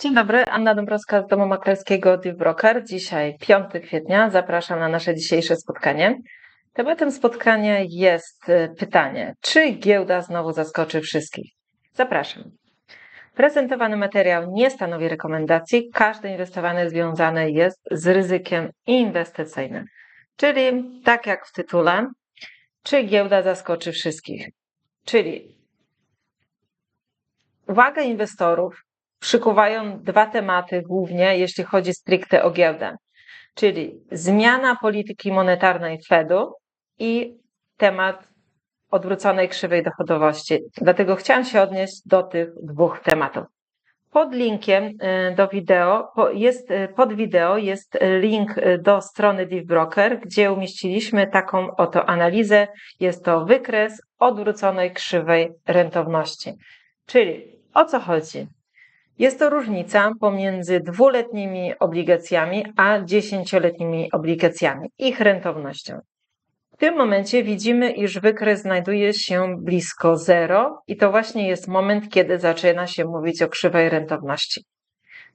Dzień dobry, Anna Dąbrowska z Domu Maklerskiego Deep Broker. Dzisiaj 5 kwietnia. Zapraszam na nasze dzisiejsze spotkanie. Tematem spotkania jest y, pytanie, czy giełda znowu zaskoczy wszystkich? Zapraszam. Prezentowany materiał nie stanowi rekomendacji. Każde inwestowanie związane jest z ryzykiem inwestycyjnym. Czyli tak jak w tytule, czy giełda zaskoczy wszystkich? Czyli uwaga inwestorów przykuwają dwa tematy głównie, jeśli chodzi stricte o giełdę, czyli zmiana polityki monetarnej Fedu i temat odwróconej krzywej dochodowości. Dlatego chciałam się odnieść do tych dwóch tematów. Pod linkiem y, do wideo jest, y, pod wideo jest link do strony DeepBroker, gdzie umieściliśmy taką oto analizę. Jest to wykres odwróconej krzywej rentowności. Czyli o co chodzi? Jest to różnica pomiędzy dwuletnimi obligacjami a dziesięcioletnimi obligacjami, ich rentownością. W tym momencie widzimy, iż wykres znajduje się blisko zero i to właśnie jest moment, kiedy zaczyna się mówić o krzywej rentowności.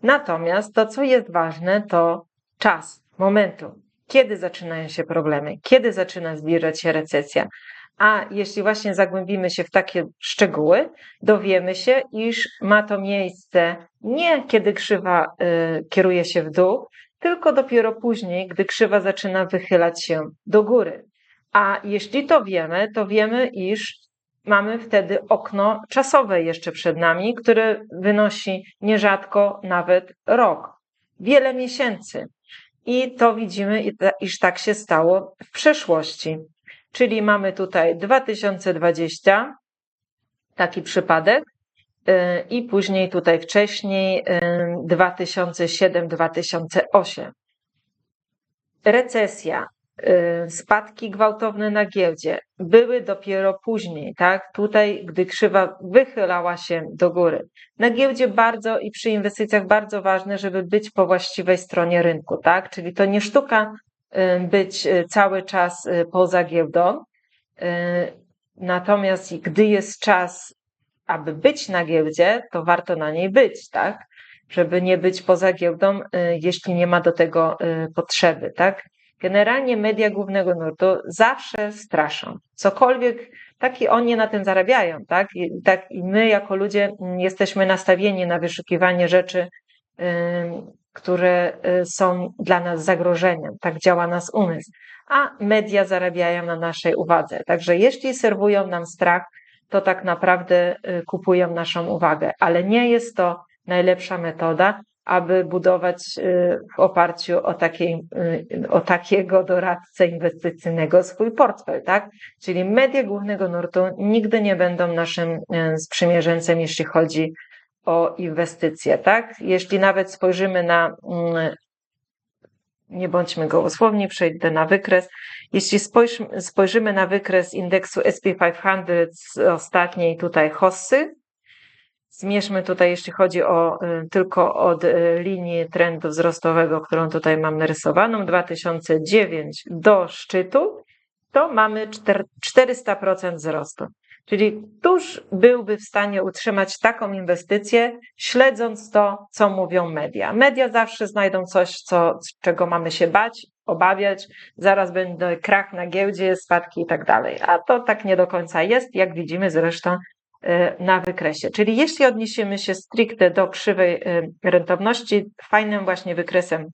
Natomiast to, co jest ważne, to czas, momentu, kiedy zaczynają się problemy, kiedy zaczyna zbliżać się recesja, a jeśli właśnie zagłębimy się w takie szczegóły, dowiemy się, iż ma to miejsce nie kiedy krzywa y, kieruje się w dół, tylko dopiero później, gdy krzywa zaczyna wychylać się do góry. A jeśli to wiemy, to wiemy, iż mamy wtedy okno czasowe jeszcze przed nami, które wynosi nierzadko nawet rok, wiele miesięcy. I to widzimy, iż tak się stało w przeszłości. Czyli mamy tutaj 2020, taki przypadek, y, i później tutaj wcześniej 2007-2008. Y, Recesja, y, spadki gwałtowne na giełdzie były dopiero później, tak? Tutaj, gdy krzywa wychylała się do góry. Na giełdzie bardzo i przy inwestycjach bardzo ważne, żeby być po właściwej stronie rynku, tak? Czyli to nie sztuka być cały czas poza giełdą. Natomiast gdy jest czas, aby być na giełdzie, to warto na niej być, tak? Żeby nie być poza giełdą, jeśli nie ma do tego potrzeby, tak? Generalnie media głównego nurtu zawsze straszą. Cokolwiek, tak i oni na tym zarabiają, tak? I, tak i my jako ludzie jesteśmy nastawieni na wyszukiwanie rzeczy, które y, są dla nas zagrożeniem. Tak działa nas umysł. A media zarabiają na naszej uwadze. Także jeśli serwują nam strach, to tak naprawdę y, kupują naszą uwagę, ale nie jest to najlepsza metoda, aby budować y, w oparciu o, takiej, o takiego doradcę inwestycyjnego swój portfel, tak? Czyli media głównego nurtu nigdy nie będą naszym sprzymierzeńcem, jeśli chodzi o inwestycje, tak? Jeśli nawet spojrzymy na, mm, nie bądźmy gołosłowni, przejdę na wykres. Jeśli spojrzymy na wykres indeksu SP500 z ostatniej tutaj hossy, zmierzmy tutaj, jeśli chodzi o y, tylko od y, linii trendu wzrostowego, którą tutaj mam narysowaną, 2009 do szczytu, to mamy 400% wzrostu. Czyli któż byłby w stanie utrzymać taką inwestycję, śledząc to, co mówią media? Media zawsze znajdą coś, co, czego mamy się bać, obawiać, zaraz będzie krach na giełdzie, spadki i tak dalej. A to tak nie do końca jest, jak widzimy zresztą y, na wykresie. Czyli jeśli odniesiemy się stricte do krzywej y, rentowności, fajnym właśnie wykresem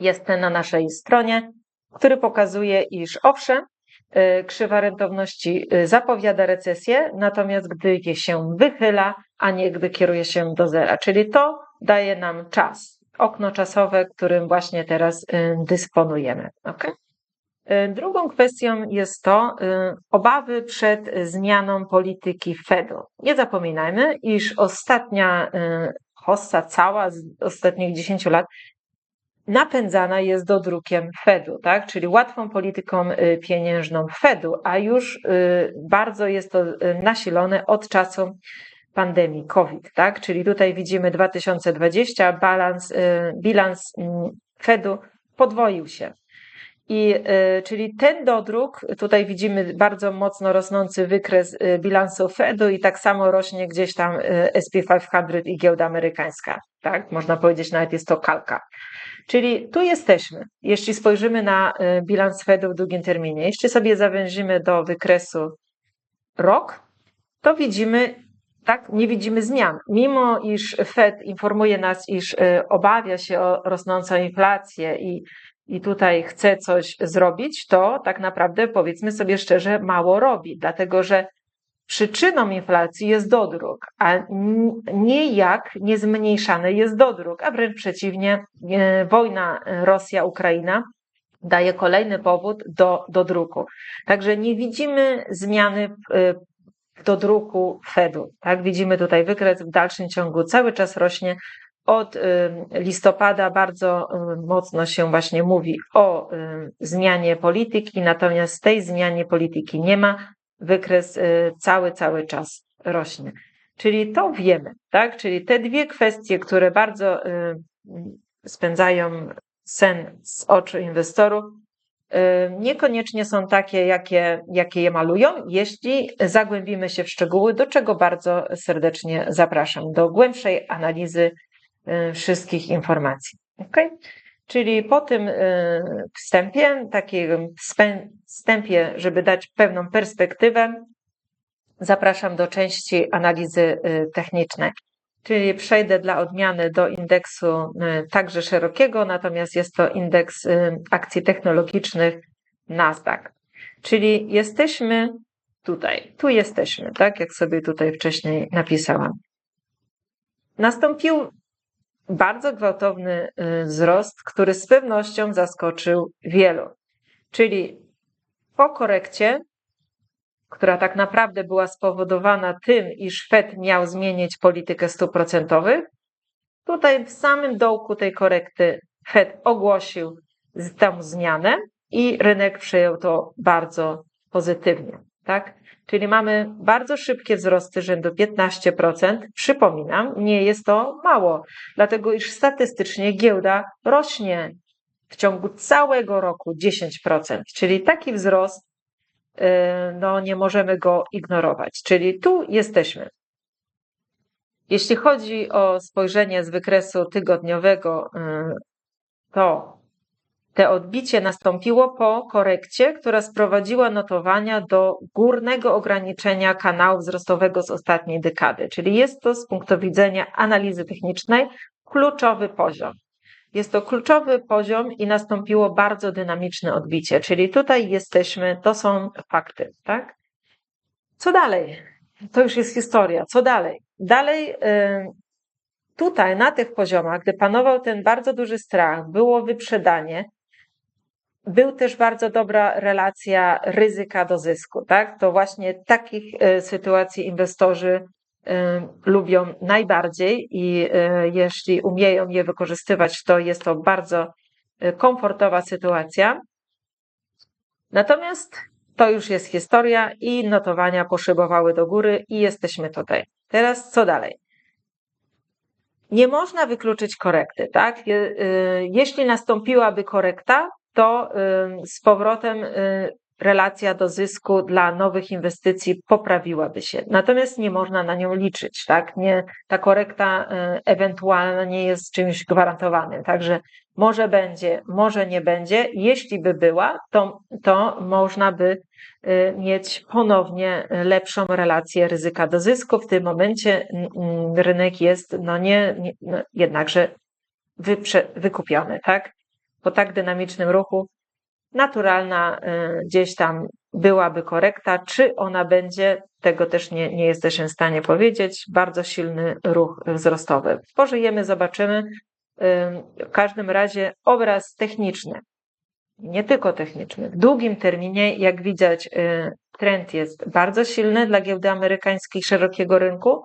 jest ten na naszej stronie, który pokazuje, iż owszem, krzywa rentowności y, zapowiada recesję, natomiast gdy je się wychyla, a nie gdy kieruje się do zera. Czyli to daje nam czas, okno czasowe, którym właśnie teraz y, dysponujemy. Okay? Drugą kwestią jest to obawy przed zmianą polityki Fedu. Nie zapominajmy, iż ostatnia hossa cała z ostatnich 10 lat napędzana jest dodrukiem Fedu, tak? czyli łatwą polityką y, pieniężną Fedu, a już y, bardzo jest to y, nasilone od czasu pandemii COVID, tak? Czyli tutaj widzimy 2020 balans, bilans mm, Fedu podwoił się. I, y, czyli ten dodruk, tutaj widzimy bardzo mocno rosnący wykres y, bilansu Fedu i tak samo rośnie gdzieś tam y, SP500 i giełda amerykańska. Tak? Można powiedzieć, nawet jest to kalka. Czyli tu jesteśmy. Jeśli spojrzymy na bilans Fedu w długim terminie, jeśli sobie zawęzimy do wykresu rok, to widzimy, tak, nie widzimy zmian. Mimo iż Fed informuje nas, iż obawia się o rosnącą inflację i i tutaj chce coś zrobić, to tak naprawdę powiedzmy sobie szczerze, mało robi, dlatego że przyczyną inflacji jest dodruk, a nie jak niezmniejszany jest dodruk, a wręcz przeciwnie, e, wojna Rosja-Ukraina daje kolejny powód do dodruku. Także nie widzimy zmiany w dodruku Fedu. Tak? Widzimy tutaj wykres w dalszym ciągu cały czas rośnie, od y, listopada bardzo y, mocno się właśnie mówi o y, zmianie polityki, natomiast tej zmianie polityki nie ma. Wykres cały, cały czas rośnie. Czyli to wiemy, tak? Czyli te dwie kwestie, które bardzo spędzają sen z oczu inwestorów, niekoniecznie są takie, jakie, jakie je malują, jeśli zagłębimy się w szczegóły, do czego bardzo serdecznie zapraszam, do głębszej analizy wszystkich informacji. Okay? Czyli po tym y, wstępie, takim wstępie, żeby dać pewną perspektywę, zapraszam do części analizy y, technicznej. Czyli przejdę dla odmiany do indeksu także szerokiego, natomiast jest to indeks akcji technologicznych Nasdaq. Czyli jesteśmy tutaj, tu jesteśmy, tak jak sobie tutaj wcześniej napisałam. Nastąpił bardzo gwałtowny y, wzrost, który z pewnością zaskoczył wielu. Czyli po korekcie, która tak naprawdę była spowodowana tym, iż Fed miał zmienić politykę stóp procentowych, tutaj w samym dołku tej korekty Fed ogłosił tę zmianę i rynek przyjął to bardzo pozytywnie. Tak? Czyli mamy bardzo szybkie wzrosty rzędu 15%. Przypominam, nie jest to mało, dlatego iż statystycznie giełda rośnie w ciągu całego roku 10%, czyli taki wzrost, y, no nie możemy go ignorować. Czyli tu jesteśmy. Jeśli chodzi o spojrzenie z wykresu tygodniowego, y, to te odbicie nastąpiło po korekcie, która sprowadziła notowania do górnego ograniczenia kanału wzrostowego z ostatniej dekady, czyli jest to z punktu widzenia analizy technicznej kluczowy poziom. Jest to kluczowy poziom i nastąpiło bardzo dynamiczne odbicie, czyli tutaj jesteśmy, to są fakty, tak? Co dalej? To już jest historia. Co dalej? Dalej, y, tutaj na tych poziomach, gdy panował ten bardzo duży strach, było wyprzedanie, był też bardzo dobra relacja ryzyka do zysku, tak? To właśnie takich e, sytuacji inwestorzy e, lubią najbardziej i e, jeśli umieją je wykorzystywać, to jest to bardzo komfortowa sytuacja. Natomiast to już jest historia i notowania poszybowały do góry i jesteśmy tutaj. Teraz co dalej? Nie można wykluczyć korekty, tak? Jeśli nastąpiłaby korekta, to z powrotem y, relacja do zysku dla nowych inwestycji poprawiłaby się. Natomiast nie można na nią liczyć, tak? Nie, ta korekta y, ewentualna nie jest czymś gwarantowanym. Także może będzie, może nie będzie. Jeśli by była, to, to można by y, mieć ponownie lepszą relację ryzyka do zysku. W tym momencie rynek jest no nie, nie no jednakże wyprze, wykupiony, tak? Po tak dynamicznym ruchu naturalna y, gdzieś tam byłaby korekta. Czy ona będzie, tego też nie, nie jesteśmy w stanie powiedzieć. Bardzo silny ruch wzrostowy. Pożyjemy, zobaczymy. Y, w każdym razie obraz techniczny, nie tylko techniczny, w długim terminie, jak widać, y, trend jest bardzo silny dla giełdy amerykańskiej szerokiego rynku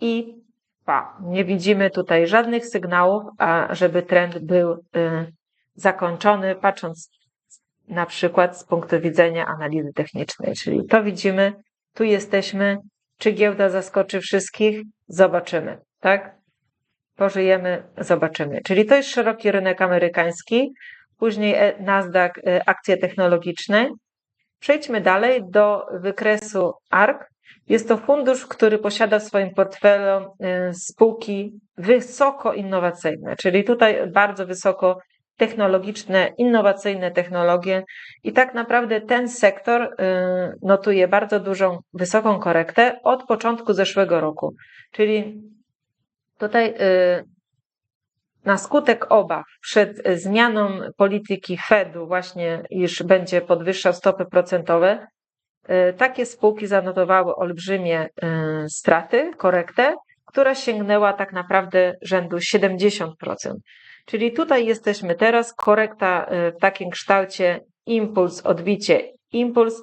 i pa, nie widzimy tutaj żadnych sygnałów, a żeby trend był zakończony, patrząc na przykład z punktu widzenia analizy technicznej. Czyli to widzimy, tu jesteśmy, czy giełda zaskoczy wszystkich? Zobaczymy, tak? Pożyjemy, zobaczymy. Czyli to jest szeroki rynek amerykański. później e- Nasdaq e, akcje technologiczne. Przejdźmy dalej do wykresu ARK. Jest to fundusz, który posiada w swoim portfelu e, spółki wysoko innowacyjne, czyli tutaj bardzo wysoko technologiczne, innowacyjne technologie i tak naprawdę ten sektor y, notuje bardzo dużą, wysoką korektę od początku zeszłego roku. Czyli tutaj y, na skutek obaw przed zmianą polityki Fedu, właśnie iż będzie podwyższał stopy procentowe, y, takie spółki zanotowały olbrzymie straty, korektę, która sięgnęła tak naprawdę rzędu 70%. Czyli tutaj jesteśmy teraz, korekta y, w takim kształcie impuls, odbicie, impuls.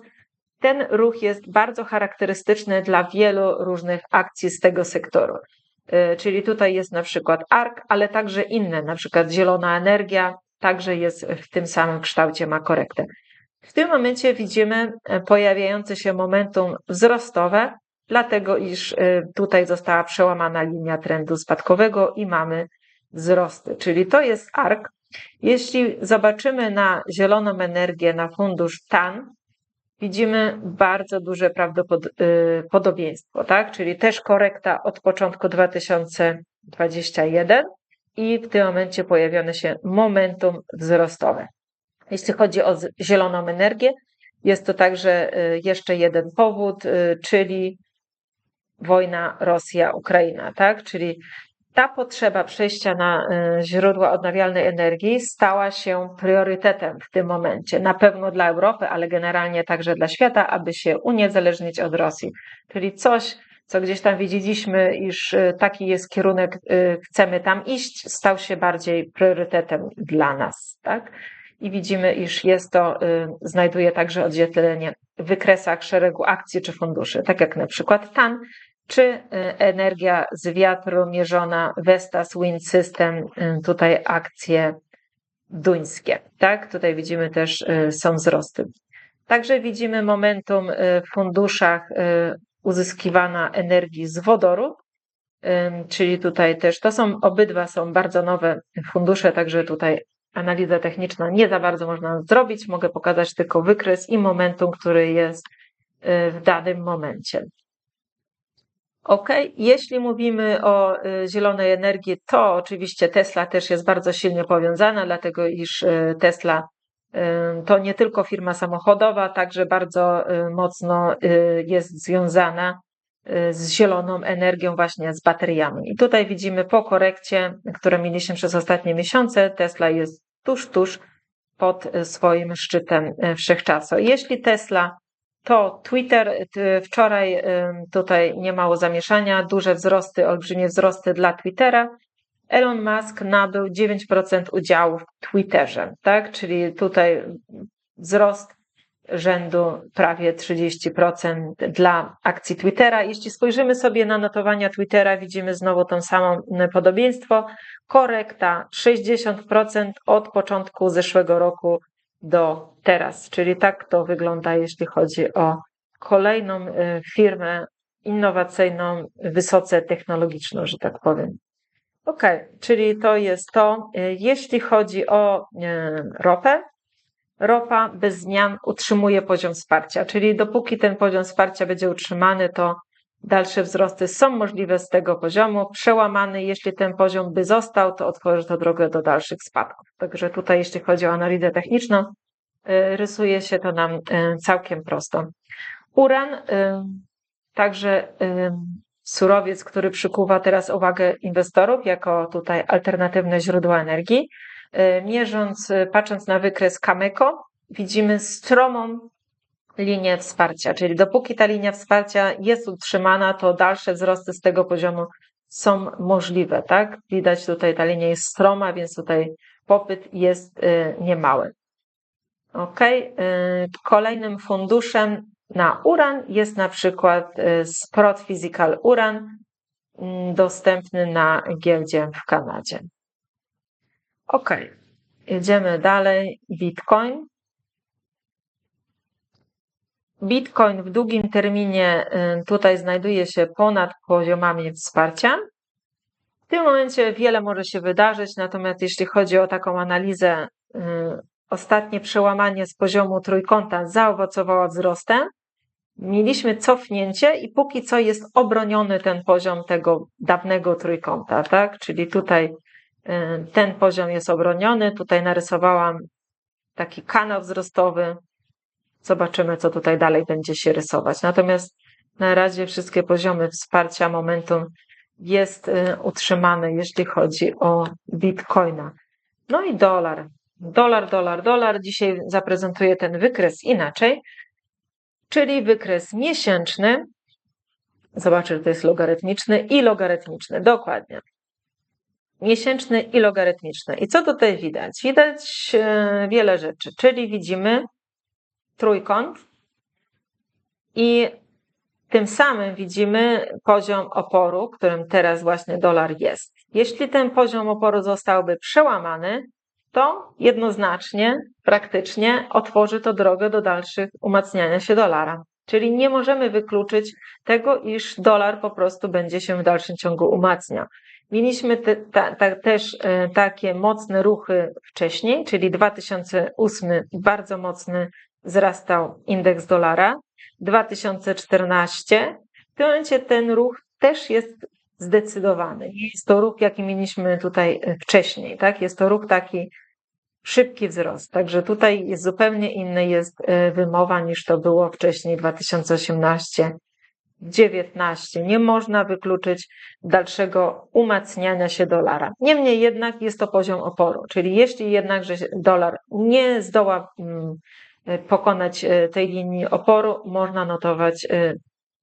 Ten ruch jest bardzo charakterystyczny dla wielu różnych akcji z tego sektoru. Y, czyli tutaj jest na przykład ARK, ale także inne, na przykład zielona energia, także jest w tym samym kształcie, ma korektę. W tym momencie widzimy y, pojawiające się momentum wzrostowe, dlatego iż tutaj została przełamana linia trendu spadkowego i mamy wzrosty, czyli to jest ARK. Jeśli zobaczymy na zieloną energię, na fundusz TAN, widzimy bardzo duże prawdopodobieństwo, tak? Czyli też korekta od początku 2021 i w tym momencie pojawione się momentum wzrostowe. Jeśli chodzi o zieloną energię, jest to także y, jeszcze jeden powód, y, czyli wojna Rosja-Ukraina, tak? Czyli ta potrzeba przejścia na y, źródła odnawialnej energii stała się priorytetem w tym momencie. Na pewno dla Europy, ale generalnie także dla świata, aby się uniezależnić od Rosji. Czyli coś, co gdzieś tam widzieliśmy, iż y, taki jest kierunek, y, chcemy tam iść, stał się bardziej priorytetem dla nas. Tak? I widzimy, iż jest to, znajduje także odzwierciedlenie w wykresach szeregu akcji czy funduszy, tak jak na przykład TAN, czy y, energia z wiatru mierzona Vestas Wind System, y, tutaj akcje duńskie. Tak, tutaj widzimy też y, są wzrosty. Także widzimy momentum w funduszach uzyskiwana energii z wodoru, czyli tutaj też to są obydwa są bardzo nowe fundusze, także tutaj analiza techniczna nie za bardzo można zrobić. Mogę pokazać tylko wykres i momentum, który jest w danym momencie. Ok, jeśli mówimy o y, zielonej energii, to oczywiście Tesla też jest bardzo silnie powiązana, dlatego iż y, Tesla y, to nie tylko firma samochodowa, także bardzo mocno jest związana z zieloną energią, właśnie z bateriami. I tutaj widzimy po korekcie, którą mieliśmy przez ostatnie miesiące, Tesla jest tuż, tuż pod swoim szczytem wszechczasu. Jeśli Tesla to Twitter wczoraj tutaj nie mało zamieszania, duże wzrosty, olbrzymie wzrosty dla Twittera. Elon Musk nabył 9% udziału w Twitterze, tak? Czyli tutaj wzrost rzędu prawie 30% dla akcji Twittera. Jeśli spojrzymy sobie na notowania Twittera, widzimy znowu to samo podobieństwo. Korekta 60% od początku zeszłego roku do teraz. Czyli tak to wygląda, jeśli chodzi o kolejną y, firmę innowacyjną, wysoce technologiczną, że tak powiem. Ok, czyli to jest to. Y, jeśli chodzi o y, ropę, ropa bez zmian utrzymuje poziom wsparcia, czyli dopóki ten poziom wsparcia będzie utrzymany, to dalsze wzrosty są możliwe z tego poziomu. Przełamany, jeśli ten poziom by został, to otworzy to drogę do dalszych spadków. Także tutaj, jeśli chodzi o analizę techniczną, y, rysuje się to nam y, całkiem prosto. Uran, y, także surowiec, który przykuwa teraz uwagę inwestorów jako tutaj alternatywne źródła energii. Mierząc, patrząc na wykres Kameko, widzimy stromą linię wsparcia, czyli dopóki ta linia wsparcia jest utrzymana, to dalsze wzrosty z tego poziomu są możliwe, tak? Widać tutaj ta linia jest stroma, więc tutaj popyt jest y, niemały. Ok, kolejnym funduszem na uran jest na przykład y, Sprott Physical Uran, mm, dostępny na giełdzie w Kanadzie. Ok, jedziemy dalej. Bitcoin. Bitcoin w długim terminie y, tutaj znajduje się ponad poziomami wsparcia. W tym momencie wiele może się wydarzyć, natomiast jeśli chodzi o taką analizę y, ostatnie przełamanie z poziomu trójkąta zaowocowało wzrostem, mieliśmy cofnięcie i póki co jest obroniony ten poziom tego dawnego trójkąta, tak? Czyli tutaj y, ten poziom jest obroniony, tutaj narysowałam taki kanał wzrostowy. Zobaczymy, co tutaj dalej będzie się rysować. Natomiast na razie wszystkie poziomy wsparcia momentum jest y, utrzymany, jeśli chodzi o Bitcoina. No i dolar. Dolar, dolar, dolar. Dzisiaj zaprezentuję ten wykres inaczej, czyli wykres miesięczny. Zobaczę, że to jest logarytmiczny i logarytmiczny. Dokładnie. Miesięczny i logarytmiczny. I co tutaj widać? Widać y, wiele rzeczy, czyli widzimy trójkąt i tym samym widzimy poziom oporu, którym teraz właśnie dolar jest. Jeśli ten poziom oporu zostałby przełamany, to jednoznacznie, praktycznie otworzy to drogę do dalszych umacniania się dolara. Czyli nie możemy wykluczyć tego, iż dolar po prostu będzie się w dalszym ciągu umacniał. Mieliśmy te, ta, ta, też e, takie mocne ruchy wcześniej, czyli 2008 bardzo mocny wzrastał indeks dolara, 2014. W tym momencie ten ruch też jest zdecydowany. Nie jest to ruch, jaki mieliśmy tutaj e, wcześniej, tak? Jest to ruch taki szybki wzrost. Także tutaj jest zupełnie inny jest e, wymowa niż to było wcześniej 2018 19. Nie można wykluczyć dalszego umacniania się dolara. Niemniej jednak jest to poziom oporu, czyli jeśli jednakże dolar nie zdoła mm, pokonać e, tej linii oporu, można notować, e,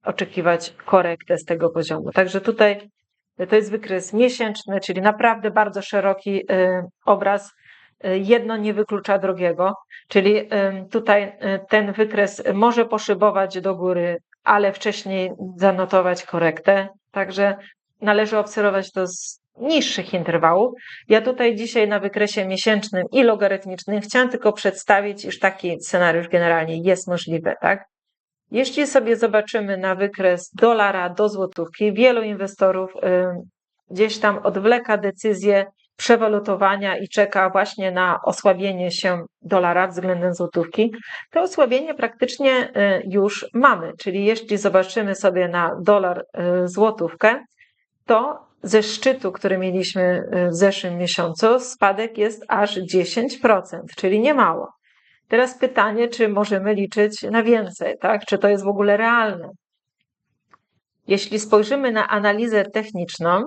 oczekiwać korektę z tego poziomu. Także tutaj to jest wykres miesięczny, czyli naprawdę bardzo szeroki e, obraz. Jedno nie wyklucza drugiego, czyli tutaj ten wykres może poszybować do góry, ale wcześniej zanotować korektę. Także należy obserwować to z niższych interwałów. Ja tutaj dzisiaj na wykresie miesięcznym i logarytmicznym chciałam tylko przedstawić, iż taki scenariusz generalnie jest możliwy, tak? Jeśli sobie zobaczymy na wykres dolara do złotówki, wielu inwestorów gdzieś tam odwleka decyzję przewalutowania i czeka właśnie na osłabienie się dolara względem złotówki, to osłabienie praktycznie y, już mamy. Czyli jeśli zobaczymy sobie na dolar y, złotówkę, to ze szczytu, który mieliśmy y, w zeszłym miesiącu, spadek jest aż 10%, czyli nie mało. Teraz pytanie, czy możemy liczyć na więcej, tak? Czy to jest w ogóle realne? Jeśli spojrzymy na analizę techniczną,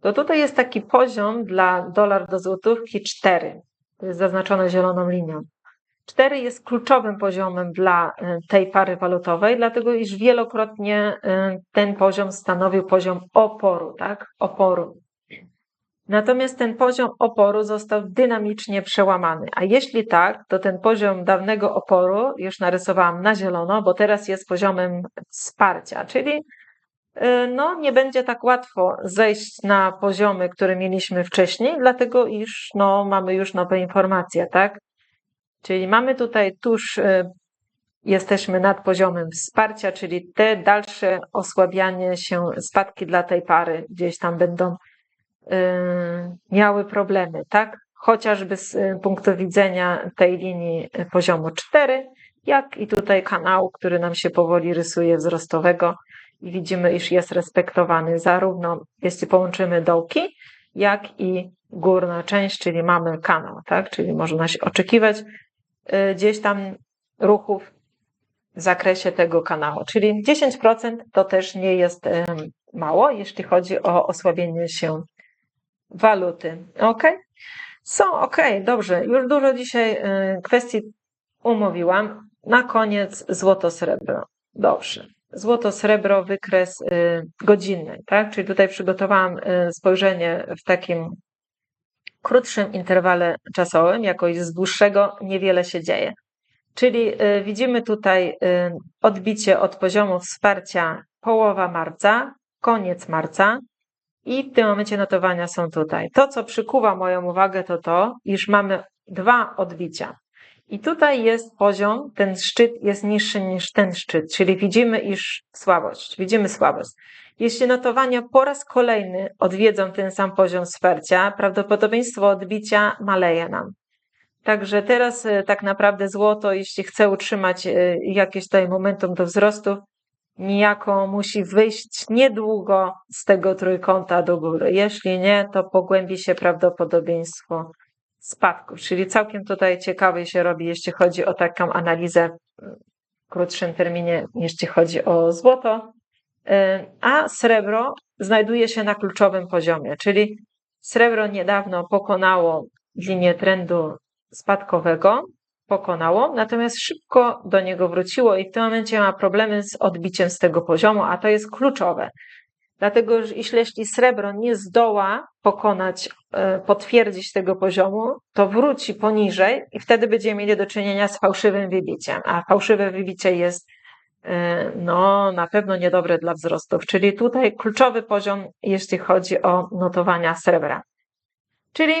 to tutaj jest taki poziom dla dolar do złotówki 4. To jest zaznaczone zieloną linią. 4 jest kluczowym poziomem dla y, tej pary walutowej, dlatego iż wielokrotnie y, ten poziom stanowił poziom oporu, tak? Oporu. Natomiast ten poziom oporu został dynamicznie przełamany. A jeśli tak, to ten poziom dawnego oporu już narysowałam na zielono, bo teraz jest poziomem wsparcia, czyli y, no, nie będzie tak łatwo zejść na poziomy, które mieliśmy wcześniej, dlatego iż no, mamy już nowe informacje, tak? Czyli mamy tutaj tuż, y, jesteśmy nad poziomem wsparcia, czyli te dalsze osłabianie się, spadki dla tej pary gdzieś tam będą y, miały problemy, tak? Chociażby z y, punktu widzenia tej linii poziomu 4, jak i tutaj kanału, który nam się powoli rysuje wzrostowego i widzimy, iż jest respektowany zarówno, jeśli połączymy dołki, jak i górna część, czyli mamy kanał, tak? Czyli można się oczekiwać gdzieś tam ruchów w zakresie tego kanału. Czyli 10% to też nie jest y, mało, jeśli chodzi o osłabienie się waluty. Ok? Są ok, dobrze. Już dużo dzisiaj y, kwestii umówiłam. Na koniec złoto-srebro. Dobrze. Złoto-srebro, wykres godzinny, tak? Czyli tutaj przygotowałam spojrzenie w takim krótszym interwale czasowym, jakoś z dłuższego, niewiele się dzieje. Czyli y, widzimy tutaj y, odbicie od poziomu wsparcia połowa marca, koniec marca i w tym momencie notowania są tutaj. To, co przykuwa moją uwagę, to to, iż mamy dwa odbicia. I tutaj jest poziom, ten szczyt jest niższy niż ten szczyt, czyli widzimy, iż słabość, widzimy słabość. Jeśli notowania po raz kolejny odwiedzą ten sam poziom wsparcia, prawdopodobieństwo odbicia maleje nam. Także teraz e, tak naprawdę złoto, jeśli chce utrzymać e, jakieś tutaj momentum do wzrostu, niejako musi wyjść niedługo z tego trójkąta do góry. Jeśli nie, to pogłębi się prawdopodobieństwo spadków. Czyli całkiem tutaj ciekawie się robi, jeśli chodzi o taką analizę w krótszym terminie, jeśli chodzi o złoto. A srebro znajduje się na kluczowym poziomie, czyli srebro niedawno pokonało linię trendu spadkowego, pokonało, natomiast szybko do niego wróciło i w tym momencie ma problemy z odbiciem z tego poziomu, a to jest kluczowe. Dlatego, że jeśli srebro nie zdoła pokonać, e, potwierdzić tego poziomu, to wróci poniżej i wtedy będziemy mieli do czynienia z fałszywym wybiciem, a fałszywe wybicie jest no, na pewno niedobre dla wzrostów, czyli tutaj kluczowy poziom, jeśli chodzi o notowania srebra. Czyli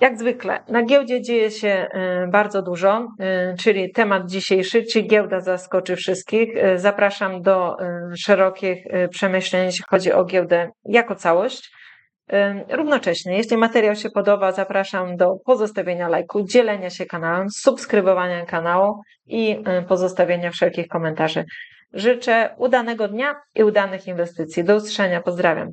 jak zwykle na giełdzie dzieje się y, bardzo dużo, y, czyli temat dzisiejszy, czy giełda zaskoczy wszystkich. Y, zapraszam do szerokich przemyśleń, jeśli chodzi o giełdę jako całość. Równocześnie, jeśli materiał się podoba, zapraszam do pozostawienia lajku, dzielenia się kanałem, subskrybowania kanału i pozostawienia wszelkich komentarzy. Życzę udanego dnia i udanych inwestycji. Do usłyszenia, pozdrawiam.